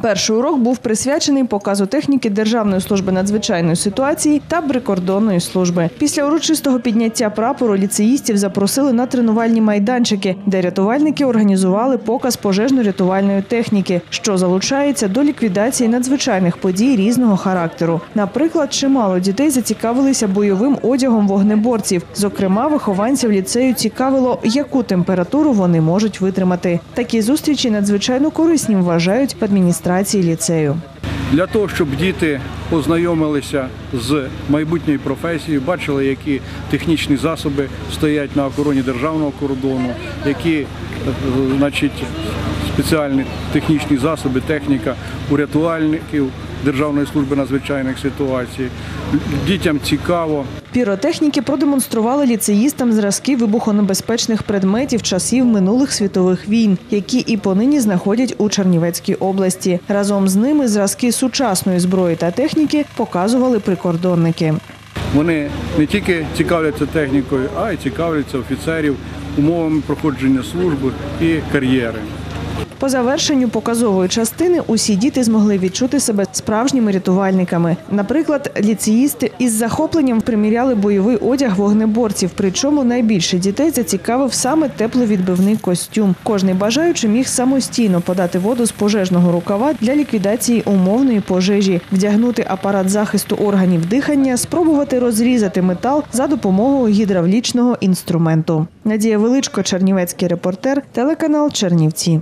Перший урок був присвячений показу техніки Державної служби надзвичайної ситуації та прикордонної служби. Після урочистого підняття прапору ліцеїстів запросили на тренувальні майданчики, де рятувальники організували показ пожежно-рятувальної техніки, що залучається до ліквідації надзвичайних подій різного характеру. Наприклад, чимало дітей зацікавилися бойовим одягом вогнеборців. Зокрема, вихованців ліцею цікавило, яку температуру вони можуть витримати. Такі зустрічі надзвичайно корисні вважають в адміністрації ліцею. для того, щоб діти познайомилися з майбутньою професією, бачили, які технічні засоби стоять на охороні державного кордону, які е, значить, спеціальні технічні засоби, техніка у рятувальників Державної служби надзвичайних ситуацій. Дітям цікаво. Піротехніки продемонстрували ліцеїстам зразки вибухонебезпечних предметів часів минулих світових війн, які і понині знаходять у Чернівецькій області. Разом з ними зразки сучасної зброї та техніки показували прикордонники. Вони не тільки цікавляться технікою, а й цікавляться офіцерів, умовами проходження служби і кар'єри. По завершенню показової частини усі діти змогли відчути себе справжніми рятувальниками. Наприклад, ліцеїсти із захопленням приміряли бойовий одяг вогнеборців. Причому найбільше дітей зацікавив саме тепловідбивний костюм. Кожний бажаючий міг самостійно подати воду з пожежного рукава для ліквідації умовної пожежі, вдягнути апарат захисту органів дихання, спробувати розрізати метал за допомогою гідравлічного інструменту. Надія Величко, Чернівецький репортер, телеканал Чернівці.